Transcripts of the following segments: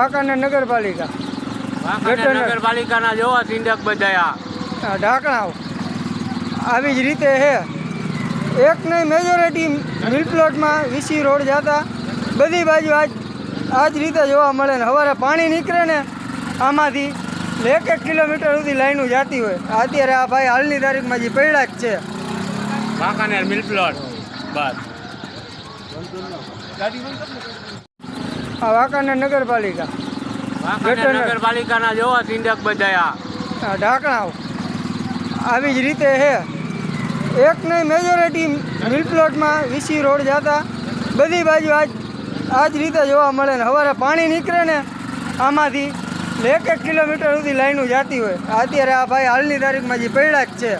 વાંકાનેર નગરપાલિકા. વાંકાનેર નગરપાલિકાના જોવા સિંડક બધાયા આ. ઢાંકણાઓ આવી. જ રીતે છે એક નહીં મેજોરિટી મિલ પ્લોટમાં વીસી રોડ જતા. બધી બાજુ આજ આ જ રીતે જોવા મળે ને સવારે પાણી નીકળે ને આમાંથી એક એક કિલોમીટર સુધી લાઈનો જતી હોય. અત્યારે આ ભાઈ હાલની તારીખમાં જે પડ્યા જ છે. વાંકાનેર મિલ પ્લોટ બસ. આ વાંકાનેર નગરપાલિકા. નગરપાલિકાના જોવા સિંડક બધાયા આ. ઢાંકણાઓ. આવી જ રીતે છે એક નહીં મેજોરિટી મિલ પ્લોટમાં વીસી રોડ જતા. બધી બાજુ આજ આ જ રીતે જોવા મળે ને સવારે પાણી નીકળે ને આમાંથી એક એક કિલોમીટર સુધી લાઈનો જતી હોય. અત્યારે આ ભાઈ હાલની તારીખમાં જે પડ્યા જ છે.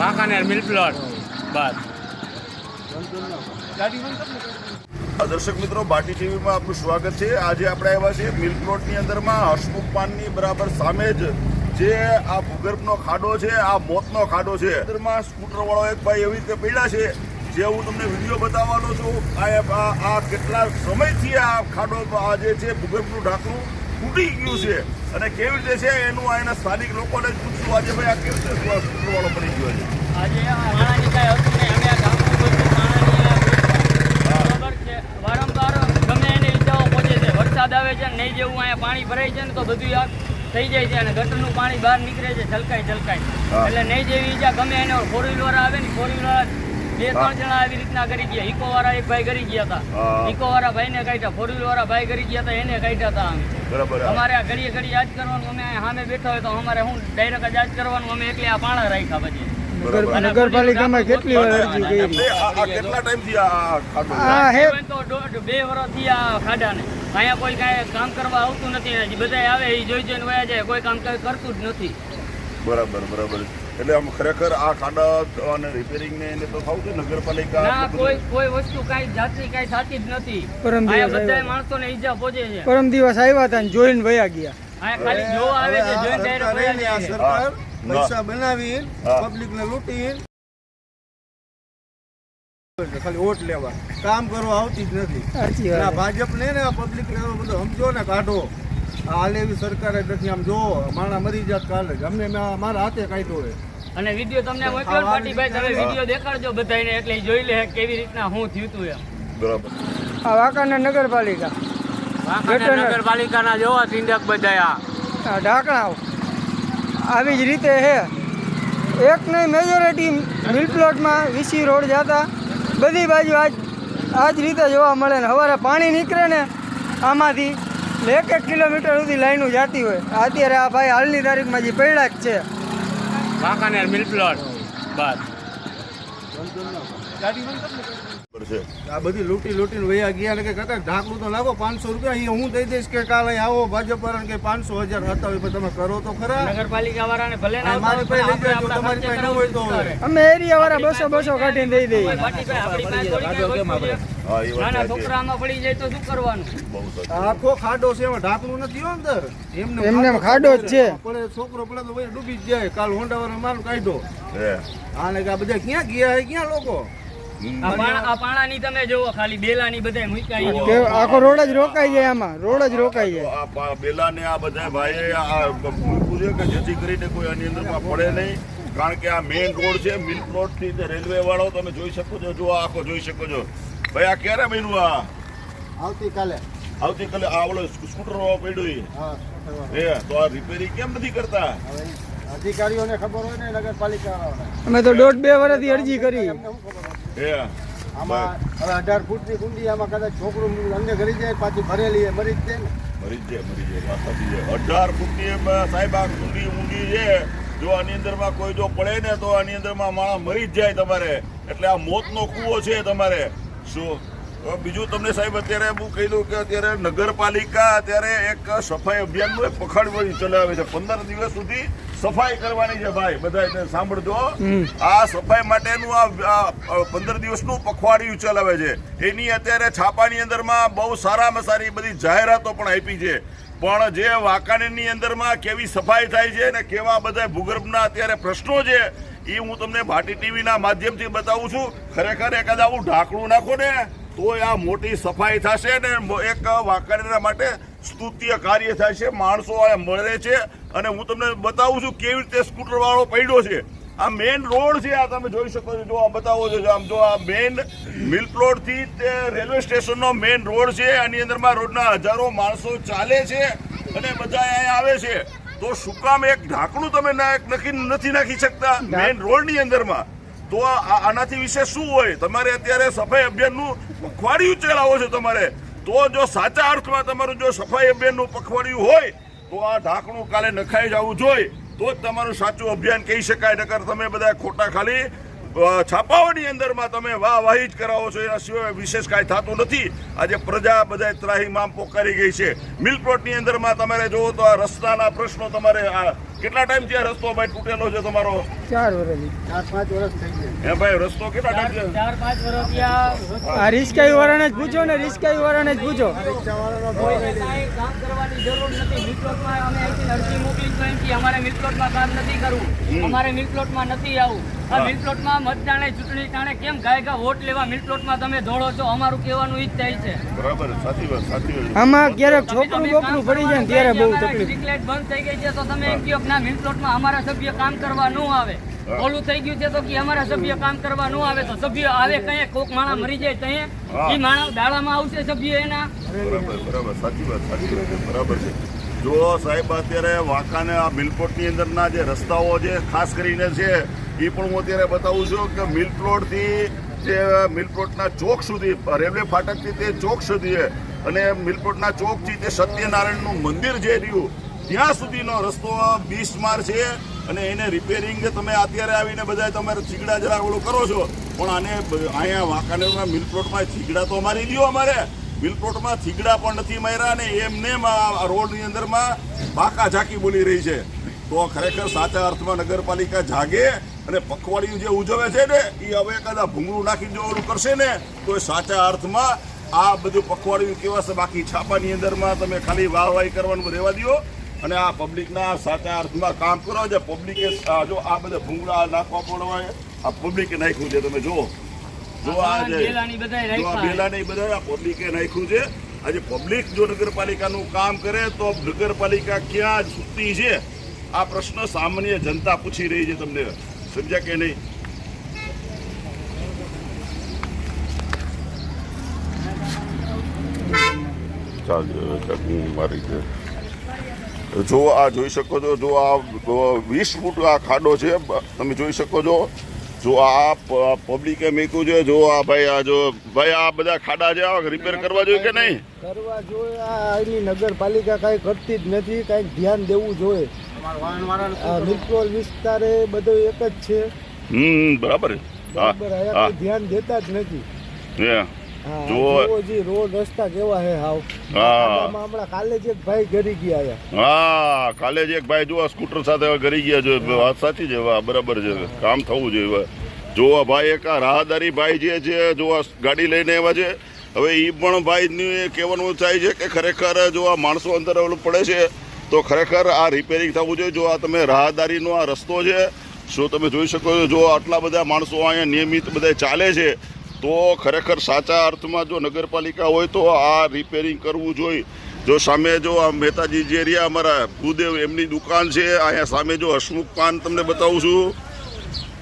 વાંકાનેર મિલ પ્લોટ બસ. દર્શક મિત્રો, બાટી ટીવીમાં આપનું સ્વાગત છે. આજે આપણે આવ્યા છીએ મિલ્ક પ્લોટની અંદરમાં. હસમુખ પાનની બરાબર સામે જ જે આ ભૂગર્ભનો ખાડો છે, આ મોતનો ખાડો છે. અંદરમાં સ્કૂટર વાળો એક ભાઈ એવી રીતે પડ્યા છે, જે હું તમને વીડિયો બતાવવાનો છું. આ આ- કેટલા સમયથી આ ખાડો આ જે છે ભૂગર્ભનું ઢાંકણું તૂટી ગયું છે અને કેવી રીતે છે એનું એના સ્થાનિક લોકોને પૂછશું. આજે ભાઈ આ કેવી રીતે સ્કૂટર વાળો પડી ગયો છે? આજે પાણાની કાંઈ હતું નહીં અમે આ ગામનું બધું પાણાની બરાબર છે વારંવાર ગમે એને ઈજાઓ પહોંચે વરસાદ આવે છે નહીં જેવું અહીંયા પાણી ભરાય છે ને તો બધું આ થઈ જાય છે અને ગટરનું પાણી બહાર નીકળે છે છલકાય છલકાય એટલે નહીં જેવી ઈજા ગમે એને ફોર વ્હીલર આવે ને ફોર વ્હીલર બે ત્રણ જણા આવી રીતના કરી ગયા. ઇકો વાળા એક ભાઈ કરી ગયા હતા. ઇકો વાળા ભાઈને કાઢ્યા ફોર વ્હીલર વાળા ભાઈ કરી ગયા હતા એને કાઢ્યા હતા અમે બરાબર અમારે આ ઘડીએ ઘડી યાદ કરવાનું અમે સામે બેઠા હોય તો અમારે હું ડાયરેક્ટ યાદ કરવાનું અમે એટલે આ પાણા રાખ્યા પછી. બે વર્ષ નગરપાલિકામાં કેટલી વાર અરજી કરી? આ આ કેટલા ટાઈમથી આ આ ખાડો બે વર્ષથી આ ખાડાને. અહીંયા કોઈ કાંઈ કામ કરવા આવતું નથી હજી બધા આવે એ જોઈ જોઈને વયા જાય. કોઈ કામ કઈ કરતું જ નથી. બરાબર બરાબર. એટલે આમ ખરેખર આ ખાડા અને રિપેરિંગ ને એને તો થવું છે નગરપાલિકા ના કોઈ કોઈ વસ્તુ કાંઈ જાતની કાંઈ થતી જ નથી. પરમ દિવસ બધાય બધા ને માણસોને ઈજા પહોંચે છે. પરમ દિવસ આવ્યા હતા ને જોઈને વયા ગયા. અહીંયા ખાલી જોવા આવે છે જોઈને ડાયરેક્ટ. પૈસા બનાવી પબ્લિક ને લૂંટી ખાલી વોટ લેવા. કામ કરવા આવતી જ નથી. સાચી આ ભાજપ ને પબ્લિક ને બધું સમજો ને કાઢો. હાલ એવી સરકાર જ નથી. આમ જો માણા મરી જાત કાલે જ. અમને મારા હાથે કાઢ્યો હે અને વીડિયો તમને મોકલો પાટીભાઈ તમે વીડિયો દેખાડજો બધાને એટલે જોઈ લે કેવી રીતના હું થયું તું એમ. બરાબર. આ વાંકાના નગરપાલિકા. વાંકાનેર નગરપાલિકાના જોવા સિંધક બધાયા આ. ઢાંકણાઓ આવી. જ રીતે હે. એક નહીં મેજોરિટી મિલ પ્લોટમાં વીસી રોડ જતા. બધી બાજુ આજ આ જ રીતે જોવા મળે ને. સવારે પાણી નીકળે ને, આમાંથી એક એક કિલોમીટર સુધી લાઈનો જતી હોય. અત્યારે આ ભાઈ હાલની તારીખમાં જે પડ્યા જ છે. વાંકાનેર મિલ પ્લોટ બસ. આ બધી લૂંટી લૂંટીને વયા ગયા ને કે કાકા ઢાંકણું તો લાગો પાંચસો રૂપિયા અહીંયા હું દઈ દઈશ કે કાલે આવો ભાજપ વાળાને કે પાંચસો હજાર હતા હોય તમે કરો તો ખરા. નગરપાલિકા વાળાને ભલે મારી પાસે લઈ પણ તમારી પાસે ન હોય તો અમે એરિયા વાળા બસો બસો કાઢીને દઈ દઈએ. છોકરામાં પડી જાય તો શું કરવાનું? આખો ખાડો છે એમાં ઢાંકણું નથી અંદર. એમને એમને ખાડો જ છે. પડે છોકરો પડે તો ડૂબી જ જાય. કાલ હોન્ડા વાળા મારું કાઢ્યો. હા. આને કે આ બધા ક્યાં ગયા હે? ક્યાં લોકો? હમ. આ પાણા- આ પાણાની તમે જુઓ ખાલી બેલાની બધાય મૂક્યા કે આખો રોડ જ રોકાઈ જાય આમાં રોડ જ રોકાઈ જાય. આ પા- આ બધા ભાઈએ આ મૂક્યું કે જેથી કરીને કોઈ આની અંદરમાં પડે નહીં. કારણ કે આ મેઇન રોડ છે મિલ્ક રોડથી રેલવે વાળો તમે જોઈ શકો છો જો આખો જોઈ શકો છો. ભાઈ આ ક્યારે બન્યું આ? આવતીકાલે. આવતીકાલે આ ઓલો સ્કૂટર પડ્યું એ. તો આ રિપેરિંગ કેમ નથી કરતા? અધિકારીઓને ખબર હોય ને નગરપાલિકા અમે તો દોઢ બે વર્ષથી અરજી કરી. એમને શું ખબર હોય? આમાં હવે અઢાર ફૂટની કુંડી આમાં કદાચ છોકરું અંદર ઘરી જાય પાછી ભરેલી એ મરી જ જાય ને. મરી જાય મરી જાય વાત સાચી છે. અઢાર ફૂટની સાહેબ આ ઊંડી છે. જો આની અંદરમાં કોઈ જો પડે ને તો આની અંદરમાં માણસ મરી જ જાય તમારે. એટલે આ મોતનો કૂવો છે તમારે. શું? બીજું તમને સાહેબ અત્યારે હું કહી દઉં કે અત્યારે નગરપાલિકા અત્યારે એક સફાઈ અભિયાન પખડ ચલાવે છે. પંદર દિવસ સુધી સફાઈ કરવાની છે ભાઈ બધા એને સાંભળજો. આ સફાઈ માટેનું આ પંદર દિવસનું પખવાડિયું ચલાવે છે. એની અત્યારે છાપાની અંદરમાં બહુ સારામાં સારી બધી જાહેરાતો પણ આપી છે. પણ જે વાંકાનેરની અંદરમાં કેવી સફાઈ થાય છે અને કેવા બધા ભૂગર્ભના અત્યારે પ્રશ્નો છે એ હું તમને ભાટી ટીવીના માધ્યમથી બતાવું છું. ખરેખર એકાદ આવું ઢાંકણું નાખો ને તો આ મોટી સફાઈ થશે ને એક વાંકાનેરના માટે સ્તુત્ય કાર્ય થાય છે, માણસો અહીંયા મળે છે અને હું તમને બતાવું છું કેવી રીતે સ્કૂટર વાળો પડ્યો છે. આ મેઇન રોડ છે, આ તમે જોઈ શકો છો, જો આ બતાવો છો, આમ જો આ મેઇન મિલ રોડથી તે રેલવે સ્ટેશનનો મેઇન રોડ છે, આની અંદરમાં રોડના હજારો માણસો ચાલે છે અને બધા અહીંયા આવે છે. તો શું કામ એક ઢાંકણું તમે નક્કી નથી નાખી શકતા મેઇન રોડની અંદરમાં? તો આ- આ- આનાથી વિશે શું હોય? તમારે અત્યારે સફાઈ અભિયાનનું પખવાડિયું ચલાવો છો તમારે. તો જો સાચા અર્થમાં તમારું જો સફાઈ અભિયાનનું પખવાડિયું હોય, તો આ ઢાંકણું કાલે નખાઈ જવું જોઈએ. તો જ તમારું સાચું અભિયાન કહી શકાય, નકર તમે બધા ખોટા ખાલી છાપાઓની અંદરમાં તમે વાહ વાહી જ કરાવો છો. એના સિવાય વિશેષ કાંઈ થતું નથી. આજે પ્રજા બધા ત્રાહીમામ પોકારી ગઈ છે. પ્લોટની અંદરમાં તમારે જોવો તો આ રસ્તાના પ્રશ્નો તમારે આ કેટલા ટાઈમથી આ રસ્તો ભાઈ તૂટેલો છે તમારો? ચાર વર્ષ ચાર પાંચ વર્ષ થઈ ગયા. હે ભાઈ રસ્તો કેટલા ટાઈમ ચાર પાંચ વર્ષ આ રિસ્કાઈ વાળાને જ પૂછો ને રિસ્કાઈ વાળાને જ પૂછો. રિક્ષાવાળાનો કોઈને કાંઈ કામ કરવાની જરૂર નથી. મિલકતમાં અમે અહીંથી અરજી મોકલી તો એમથી અમારે મિલકતમાં કામ નથી કરવું. અમારે મિલકતમાં નથી આવું. આ મિલકતમાં મતદાને ચૂંટણી ટાણે કેમ ગાય ગા વોટ લેવા મિલકતમાં તમે દોડો છો? અમારું કહેવાનું ઈ જ થાય છે. બરાબર સાચી વાત સાચી વાત. આમાં ક્યારેક છોકરું બોકરું પડી જાય ત્યારે બહુ કહે છે, અમારા તકલીફ બંધ થઈ ગઈ છે તો તમે એમ કહો કે મિલ પ્લોટમાં અમારા સભ્ય કામ કરવા ન આવે. ઓલું થઈ ગયું છે તો કે અમારા સભ્ય કામ કરવા ન આવે તો સભ્ય આવે કઈ કોક માણા મરી જાય તઈ એ. માણા દાડામાં આવશે સભ્ય એના. બરાબર બરાબર. સાચી વાત સાચી વાત બરાબર છે. જો સાહેબ અત્યારે વાંકાને આ મિલપ્લોટની અંદરના જે રસ્તાઓ જે ખાસ કરીને છે એ પણ હું અત્યારે બતાવું છું કે મિલપ્લોટથી જે મિલપ્લોટના ચોક સુધી રેલવે ફાટકથી તે ચોક સુધી. અને મિલપ્લોટના ચોકથી તે સત્યનારાયણનું મંદિર જે રહ્યું ત્યાં સુધીનો રસ્તો બીસમાર છે અને એને રિપેરિંગ તમે અત્યારે આવીને બધા તમારે ચીગડા જરા ઓળું કરો છો, પણ આને અહીંયા વાંકાનેરના મિલપ્લોટમાં ચીગડા તો મારી દો અમારે. મિલપ્લોટમાં થીગડા પણ નથી માર્યા અને એમને રોડની અંદરમાં બાકા ઝાંકી બોલી રહી છે. તો ખરેખર સાચા અર્થમાં નગરપાલિકા જાગે અને પખવાડિયું જે ઉજવે છે ને, એ હવે કદાચ ભૂંગળું નાખી જો ઓલું કરશે ને, તો એ સાચા અર્થમાં આ બધું પખવાડિયું કેવાશે બાકી છાપાની અંદરમાં તમે ખાલી વાહવાહી કરવાનું રહેવા દો અને આ પબ્લિકના સાચા અર્થમાં કામ કરો છે પબ્લિકે આ જો આ બધા ભૂંગળા નાખવા પડવા આ પબ્લિકે નાખ્યું છે તમે જુઓ. જો આ બેલાની બધા પબ્લિકે નાખ્યું છે. આજે પબ્લિક જો નગરપાલિકાનું કામ કરે તો નગરપાલિકા ક્યાં સુતી છે? આ પ્રશ્ન સામાન્ય જનતા પૂછી રહી છે તમને. સમજ્યા કે નહીં? મારી જો આ જોઈ શકો છો જો આ વીસ ફૂટ આ ખાડો છે તમે જોઈ શકો છો. જો આ પબ્લિકે મૂક્યું છે જો આ ભાઈ આ જો ભાઈ આ બધા ખાડા છે આ રિપેર કરવા જોઈએ કે નહીં? કરવા જોઈએ આ એની નગરપાલિકા કાંઈ કરતી જ નથી કાંઈક ધ્યાન દેવું જોઈએ. આ શું વિસ્તારે બધો એક જ છે. હમ બરાબર બરાબર કોઈ ધ્યાન દેતા જ નથી. જુઓ. જુઓ. જી રોડ રસ્તા કેવા હે હાવ. હા. હમણાં કાલે જ એક ભાઈ ઘરી ગયા હા. કાલે જ એક ભાઈ જો સ્કૂટર સાથે હવે ગયા છે. વાત સાચી છે બરાબર છે. કામ થવું જોઈએ જો ભાઈ એક રાહદારી ભાઈ જે છે જો ગાડી લઈને આવ્યા છે. હવે એ પણ ભાઈ કહેવાનું થાય છે કે ખરેખર જો આ માણસો અંદર ઓલું પડે છે તો ખરેખર આ રિપેરિંગ થવું જોઈએ. જો આ તમે રાહદારીનો આ રસ્તો છે શું તમે જોઈ શકો છો જો આટલા બધા માણસો અહીંયા નિયમિત બધા ચાલે છે તો ખરેખર સાચા અર્થમાં જો નગરપાલિકા હોય તો આ રિપેરિંગ કરવું જોઈએ. જો સામે જો આ મહેતાજી જે રહ્યા અમારા ભૂદેવ એમની દુકાન છે અહીંયા સામે જો હસમુખ પાન તમને બતાવું છું.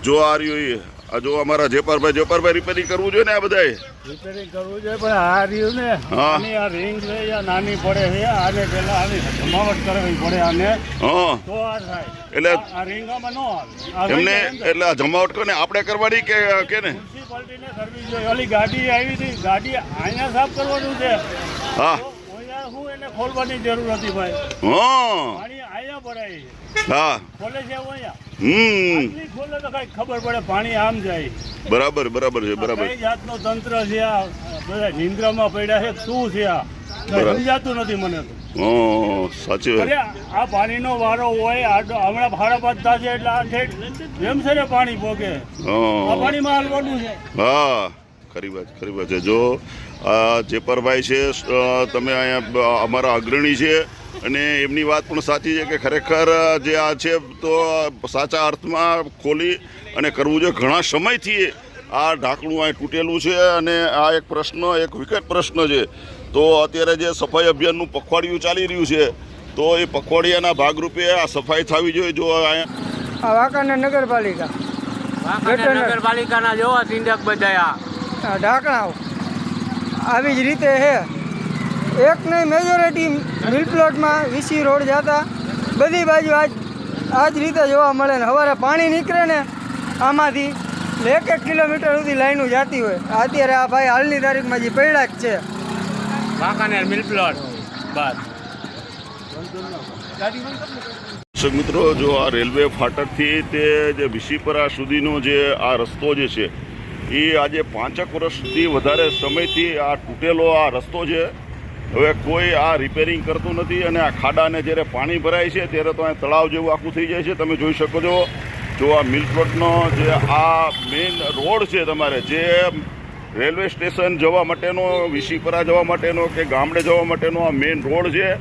જો આ રહ્યું આ જો અમારા જેપારભાઈ જેપરભાઈ રિપેરિંગ કરવું જોઈએ ને આ બધાએ? રિપેરિંગ કરવું જોઈએ પણ આ રહ્યું ને. આની આ રિંગ છે યા નાની પડે છે આને પેલા આની જમાવટ કરવી પડે આને. હા. તો આ થાય. એટલે આ- રિંગ આમાં ન આવે. એમને એટલે જમાવટ કોને? આપણે કરવાની કે કે ને? મ્યુનિસિપાલિટીને કરવી જોઈએ. ઓલી ગાડી આવી હતી. ગાડી અહીંયા સાફ કરવાનું છે. હા. હું એને ખોલવાની જરૂર હતી ભાઈ. હા. પાણી આયા ભરાય હા. ખોલે છે અહીંયા? હમ. ખોલે તો કઈ ખબર પડે પાણી આમ જાય. બરાબર બરાબર છે બરાબર. કઈ જાતનો તંત્ર છે આ? બધા નિંદ્રામાં પડ્યા છે. શું છે આ. સમજાતું નથી મને સાચી વાત. આ પાણીનો વારો હોય આ હમણાં ભાડા બાંધતા છે એટલે આ ઠેઠ જેમ છે ને પાણી આ પાણીમાં હાલવાનું છે. હા ખરી વાત ખરી વાત છે. જો આ જેપરભાઈ છે તમે અહીંયા અમારા અગ્રણી છે અને એમની વાત પણ સાચી છે કે ખરેખર જે આ છે તો સાચા અર્થમાં ખોલી અને કરવું જોઈએ. ઘણા સમયથી આ ઢાંકણું અહીં તૂટેલું છે અને આ એક પ્રશ્ન એક વિકટ પ્રશ્ન છે. તો અત્યારે જે સફાઈ અભિયાનનું પખવાડિયું ચાલી રહ્યું છે તો એ પખવાડિયાના ભાગરૂપે આ સફાઈ થવી જોઈએ. જો અહીંયા આ વાંકાનેર નગરપાલિકા. નગરપાલિકાના જોવા સિંધક બધાયા આ. ઢાંકણાઓ. આવી જ રીતે છે એક નહીં મેજોરિટી મિલ પ્લોટમાં વીસી રોડ જતા. બધી બાજુ આજ આ જ રીતે જોવા મળે ને સવારે પાણી નીકળે ને આમાંથી એક એક કિલોમીટર સુધી લાઈનો જતી હોય. અત્યારે આ ભાઈ હાલની તારીખમાં જે પડ્યા જ છે. વાંકાનેર મિલ પ્લોટ બસ. દર્શક મિત્રો, જો આ રેલવે ફાટકથી તે જે વિશીપરા સુધીનો જે આ રસ્તો જે છે, એ આજે પાંચેક વર્ષથી વધારે સમયથી આ તૂટેલો આ રસ્તો છે. હવે કોઈ આ રિપેરિંગ કરતું નથી અને આ ખાડાને જ્યારે પાણી ભરાય છે, ત્યારે તો અહીં તળાવ જેવું આખું થઈ જાય છે. તમે જોઈ શકો છો, જો આ મિલપ્લોટનો જે આ મેઇન રોડ છે તમારે, જે રેલવે સ્ટેશન જવા માટેનો, વિશીપરા જવા માટેનો કે ગામડે જવા માટેનો આ મેઇન રોડ છે.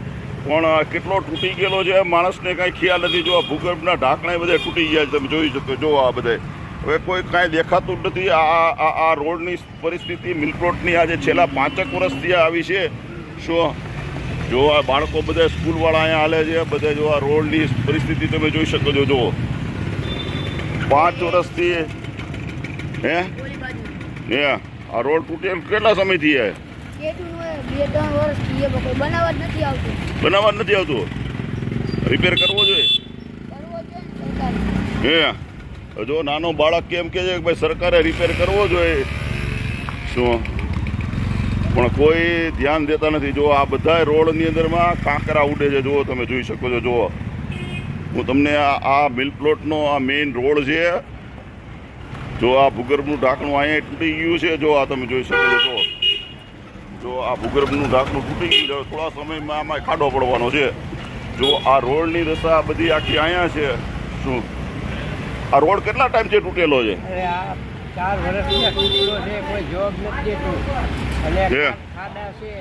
પણ કેટલો તૂટી ગયેલો છે, માણસને કાંઈ ખ્યાલ નથી. જો આ ભૂગર્ભના ઢાંકણા બધે તૂટી ગયા છે, તમે જોઈ શકો, જો આ બધે. હવે કોઈ કાંઈ દેખાતું નથી. આ આ આ રોડની પરિસ્થિતિ, મિલપ્લોટની આજે છેલ્લા પાંચેક વર્ષથી આવી છે. શું? જો આ બાળકો બધા સ્કૂલવાળા અહીંયા હાલે છે, બધા જો આ રોડની પરિસ્થિતિ તમે જોઈ શકો છો, જુઓ. પાંચ વર્ષથી, હે? હે? આ રોડ તૂટે કેટલા સમયથી છે બે ત્રણ વર્ષથી બનાવવા જ નથી આવતું. બનાવવા જ નથી આવતું? રિપેર કરવો જોઈએ? હે? જો નાનો બાળક કેમ કે છે કે ભાઈ સરકારે રિપેર કરવો જોઈએ? શું? પણ કોઈ ધ્યાન દેતા નથી. જો આ બધા રોડની અંદરમાં કાંકરા ઉડે છે. જુઓ તમે જોઈ શકો છો જુઓ. હું તમને આ આ મિલ પ્લોટનો આ મેઇન રોડ છે જો આ ભૂગર્ભનું ઢાંકણું અહીંયા તૂટી ગયું છે જો આ તમે જોઈ શકો છો. જો આ ભૂગર્ભનું ઢાંકણું તૂટી ગયું છે થોડા સમયમાં આમાં ખાડો પડવાનો છે. જો આ રોડની દશા બધી આખી અહીંયા છે શું? આ રોડ કેટલા ટાઈમથી તૂટેલો છે? આ ચાર વર્ષથી તૂટેલો છે કોઈ જોબ નથી અને ખાડા છે.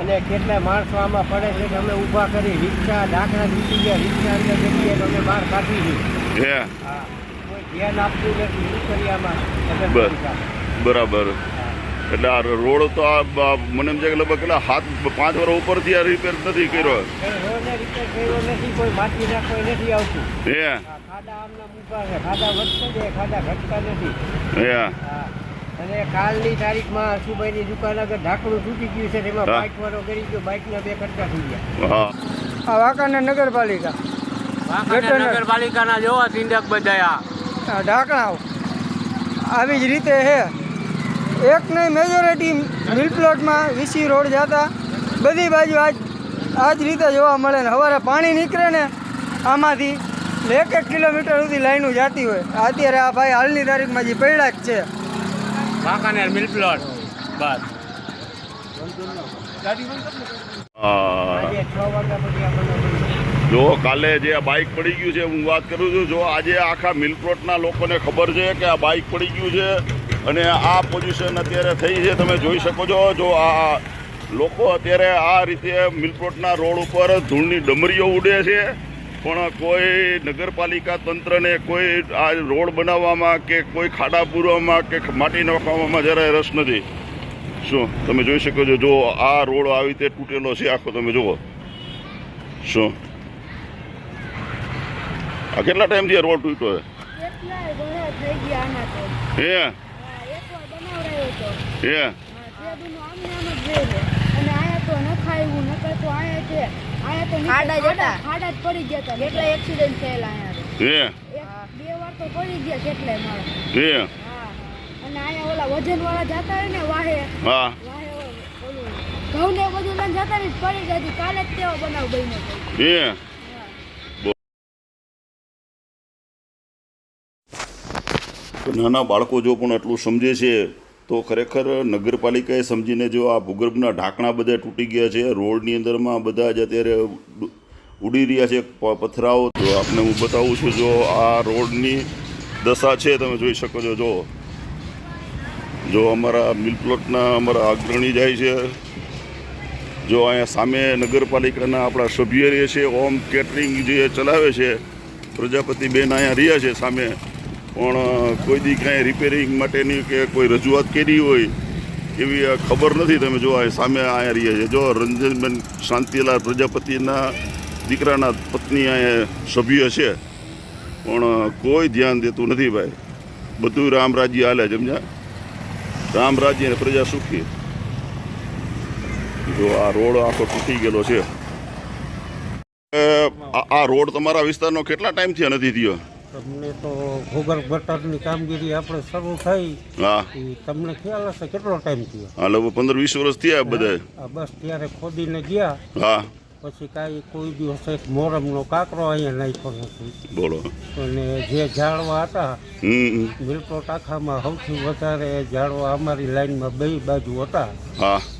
અને કેટલા માણસો આમાં પડે છે કે અમે ઊભા કરી રિક્ષા ઢાંકણા તૂટી ગયા રિક્ષા અંદર જઈએ તો અમે બહાર કાઢી છે. હા. ધ્યાન બર. નગરપાલિકા? બરાબર. એટલે આ રોડ તો આ બ- મને એમ છે કે લગભગ એટલે હાથ પાંચ વર્ષ ઉપરથી આ રિપેર નથી કર્યો. કઈ રોડને રિપેર કર્યો નથી કોઈ માટી નાખવા નથી આવતું. હે? આ ખાડા આમના ઊભા છે ખાડા વધતા જાય ખાડા ઘટતા નથી. હે? હા. અને કાલની તારીખમાં હર્ષુભાઈની દુકાન આગળ ઢાંકણું તૂટી ગયું છે તેમાં બાઇક વાળો કરી ગયો બાઇકના બે ખર્ચા થઈ ગયા. હા. આ વાંકાનેર નગરપાલિકા. ગટરના. નગરપાલિકાના જોવા સિંધક બધાયા આ. ઢાંકણાઓ આવી. જ રીતે છે એક નહીં મેજોરિટી મિલ પ્લોટમાં વીસી રોડ જતા. બધી બાજુ આજ આ જ રીતે જોવા મળે ને સવારે પાણી નીકળે ને આમાંથી એક એક કિલોમીટર સુધી લાઈનો જતી હોય. અત્યારે આ ભાઈ હાલની તારીખમાં જે પડ્યા જ છે. વાંકાનેર મિલ પ્લોટ બસ હા આજે છ વાગ્યા પછી આપણને જો કાલે જે આ બાઇક પડી ગયું છે, હું વાત કરું છું, જો આજે આખા મિલપ્લોટના લોકોને ખબર છે કે આ બાઇક પડી ગયું છે અને આ પોઝિશન અત્યારે થઈ છે, તમે જોઈ શકો છો, જો આ લોકો અત્યારે આ રીતે મિલપ્લોટના રોડ ઉપર ધૂળની ડમરીઓ ઉડે છે, પણ કોઈ નગરપાલિકા તંત્રને કોઈ આ રોડ બનાવવામાં કે કોઈ ખાડા પૂરવામાં કે માટી નાખવામાં જરાય રસ નથી. શું, તમે જોઈ શકો છો, જો આ રોડ આવી રીતે તૂટેલો છે, આખો તમે જુઓ. શું? આ કેટલા ટાઈમથી આ રોડ તૂટ્યો કેટલાય ઘણા થઈ ગયા આના તો. છે હે હા, એકવાર બનાવડાયો હે? તે બધું આમને આમ જ અને આયા તો નખાયું નકર તો આયા છે આયા તો ખાડા જતા ખાડા જ પડી ગયા હતા કેટલા એક્સિડન્ટ થયેલા આયા હે? એક બે વાર તો પડી ગયા કેટલાય માણસ હે? હા અને આયા ઓલા વજન વાળા જતા હોય ને વાહે. વાહે ઓલું ઘઉં ને બધું લઈને જતા રહી પડી જતી કાલે જ તેવો બનાવ બન્યો નાના બાળકો જો પણ આટલું સમજે છે, તો ખરેખર નગરપાલિકાએ સમજીને જો આ ભૂગર્ભના ઢાંકણા બધા તૂટી ગયા છે, રોડની અંદરમાં બધા જ અત્યારે ઉડી રહ્યા છે પથરાઓ, તો આપને હું બતાવું છું, જો આ રોડની દશા છે, તમે જોઈ શકો છો, જો. જો અમારા મિલપ્લોટના અમારા અગ્રણી જાય છે, જો અહીંયા સામે નગરપાલિકાના આપણા સભ્ય રહે છે, ઓમ કેટરિંગ જે ચલાવે છે પ્રજાપતિ બેન અહીંયા રહ્યા છે સામે. પણ કોઈ દી કાંઈ રિપેરિંગ માટેની કે કોઈ રજૂઆત કરી હોય, એવી ખબર નથી તમે જો સામે અહીંયા રહીએ છે. જો રંજનબેન શાંતિલાલ પ્રજાપતિના દીકરાના પત્ની અહીંયા સભ્ય છે. પણ કોઈ ધ્યાન દેતું નથી ભાઈ. બધું રામરાજ્ય હાલે સમજ્યા? રામરાજ્ય અને પ્રજા સુખી. જો આ રોડ આખો તૂટી ગયેલો છે. આ રોડ તમારા વિસ્તારનો કેટલા ટાઈમથી નથી થયો? તમને તો ભૂગર્ભ ગટરની કામગીરી આપણે શરૂ થઈ. હા. એ તમને ખ્યાલ હશે કેટલો ટાઈમ થયો? હા લગભગ પંદર વીસ વર્ષ થયા બધા આ બસ ત્યારે ખોદીને ગયા. હા. પછી કાંઈ કોઈ દિવસ એક મોરમનો કાકરો અહીંયા નાખ્યો નથી. બોલો. અને જે ઝાડવા હતા મિલકોટ આખામાં સૌથી વધારે ઝાડવા અમારી લાઈનમાં બે બાજુ હતા.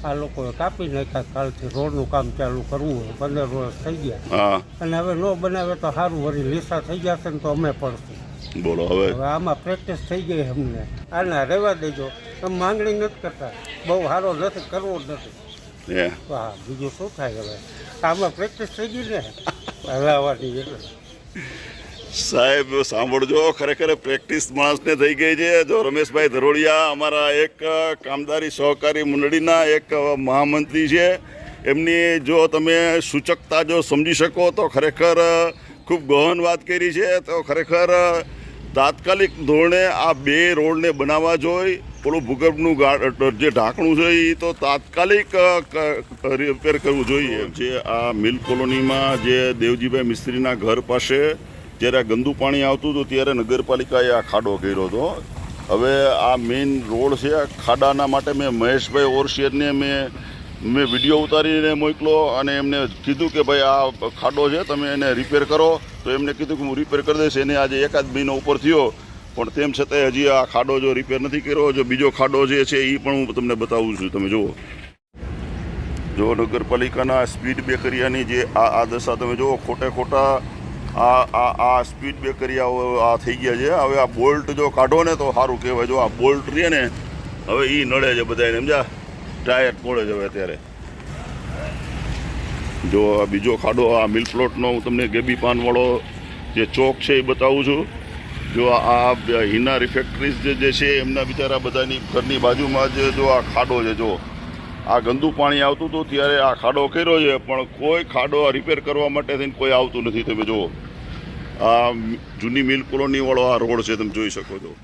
આ લોકોએ કાપી નાખ્યા. કાલથી રોડનું કામ ચાલુ કરવું હોય. પંદર વર્ષ થઈ ગયા. અને હવે ન બનાવે તો સારું. વળી લીસા થઈ જશે ને તો અમે પડશું. બોલો હવે. હવે આમાં પ્રેક્ટિસ થઈ ગઈ અમને. આના રહેવા દેજો. તમે માંગણી નથી કરતા. બહુ સારો નથી કરવો જ નથી. બીજું શું થાય હવે? આમાં પ્રેક્ટિસ થઈ ગઈ ને? હલાવવાની એટલે. સાહેબ સાંભળજો ખરેખર પ્રેક્ટિસ માણસને થઈ ગઈ છે. જો રમેશભાઈ ધરોડિયા અમારા એક કામદારી સહકારી મંડળીના એક મહામંત્રી છે. એમની જો તમે સૂચકતા જો સમજી શકો તો ખરેખર ખૂબ ગહન વાત કરી છે. તો ખરેખર તાત્કાલિક ધોરણે આ બે રોડને બનાવવા જોઈએ પેલું ભૂગર્ભનું જે ઢાંકણું છે એ તો તાત્કાલિક રિપેર કરવું જોઈએ. જે આ મિલ કોલોનીમાં જે દેવજીભાઈ મિસ્ત્રીના ઘર પાસે જ્યારે ગંદુ પાણી આવતું હતું ત્યારે નગરપાલિકાએ આ ખાડો કર્યો હતો. હવે આ મેઇન રોડ છે, આ ખાડાના માટે મેં મહેશભાઈ ઓરશિયરને મેં મેં વીડિયો ઉતારીને મોકલો અને એમને કીધું કે ભાઈ આ ખાડો છે, તમે એને રિપેર કરો. તો એમને કીધું કે હું રિપેર કરી દઈશ, એને આજે એકાદ મહિનો ઉપર થયો. પણ તેમ છતાંય હજી આ ખાડો જો રિપેર નથી કર્યો, જો બીજો ખાડો જે છે એ પણ હું તમને બતાવું છું. તમે જુઓ. જો નગરપાલિકાના સ્પીડ બેકરિયાની જે આ આ દશા તમે જુઓ, ખોટે ખોટા આ આ આ સ્પીડ બેકરિયાઓ આ થઈ ગયા છે. હવે આ બોલ્ટ જો કાઢો ને તો સારું કહેવાય. જો આ બોલ્ટ રહે ને, હવે એ નડે છે બધાને સમજા ટાયર તોડે છે હવે અત્યારે. જો આ બીજો ખાડો, આ મિલ પ્લોટનો હું તમને ગેબી પાનવાળો જે ચોક છે એ બતાવું છું. જો આ હિના રિફેક્ટરીઝ જે છે, એમના બિચારા બધાની ઘરની બાજુમાં જ જો આ ખાડો છે, જો. આ ગંદુ પાણી આવતું હતું ત્યારે આ ખાડો કર્યો છે, પણ કોઈ ખાડો રિપેર કરવા માટે થઈને કોઈ આવતું નથી. તમે જુઓ. આ જૂની મિલ કોલોનીવાળો આ રોડ છે, તમે જોઈ શકો છો.